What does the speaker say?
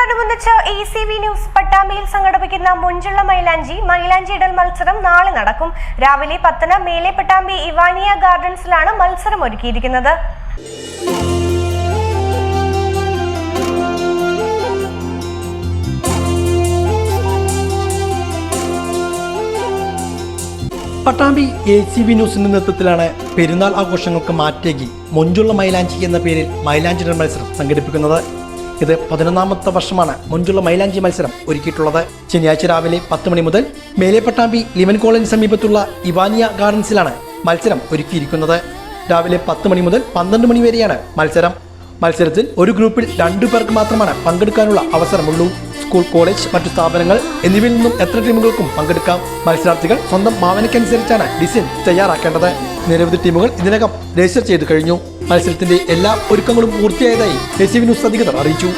ഓണത്തിനോടനുബന്ധിച്ച് A C V news പട്ടാമ്പിയിൽ സംഘടിപ്പിക്കുന്ന മുഞ്ചുള്ള മൈലാഞ്ചി മൈലാഞ്ചി ഇടൽ മത്സരം നാളെ നടക്കും. രാവിലെ പത്തിന് മേലെ പട്ടാമ്പി ഇവാനിയ ഗാർഡൻസിലാണ് മത്സരം ഒരുക്കിയിരിക്കുന്നത്. പട്ടാമ്പി എ സി ബി ന്യൂസിന്റെ നേതൃത്വത്തിലാണ് പെരുന്നാൾ ആഘോഷങ്ങൾക്ക് മാറ്റേകി മുഞ്ചുള്ള മൈലാഞ്ചി എന്ന പേരിൽ മൈലാഞ്ചി മത്സരം സംഘടിപ്പിക്കുന്നത്. ഇത് പതിനൊന്നാമത്തെ വർഷമാണ് മുൻപുള്ള മൈലാഞ്ചി മത്സരം ഒരുക്കിയിട്ടുള്ളത്. ശനിയാഴ്ച രാവിലെ പത്ത് മണി മുതൽ മേലേപ്പട്ടാമ്പി പട്ടാമ്പി ലിമൻ കോളേജ് സമീപത്തുള്ള ഇവാനിയ ഗാർഡൻസിലാണ് മത്സരം ഒരുക്കിയിരിക്കുന്നത്. രാവിലെ പത്ത് മണി മുതൽ പന്ത്രണ്ട് മണി വരെയാണ് മത്സരം. മത്സരത്തിൽ ഒരു ഗ്രൂപ്പിൽ രണ്ടു പേർക്ക് മാത്രമാണ് പങ്കെടുക്കാനുള്ള അവസരമുള്ളൂ. സ്കൂൾ കോളേജ് മറ്റു സ്ഥാപനങ്ങൾ എന്നിവയിൽ നിന്നും എത്ര ടീമുകൾക്കും പങ്കെടുക്കാം? മത്സരാർത്ഥികൾ സ്വന്തം ഭാവനയ്ക്കനുസരിച്ചാണ് ഡിസൈൻ തയ്യാറാക്കേണ്ടത്. നിരവധി ടീമുകൾ ഇതിനകം രജിസ്റ്റർ ചെയ്തു കഴിഞ്ഞു. മത്സരത്തിന്റെ എല്ലാ ഒരുക്കങ്ങളും പൂർത്തിയായതായി ന്യൂസ് അധികൃതർ അറിയിച്ചു.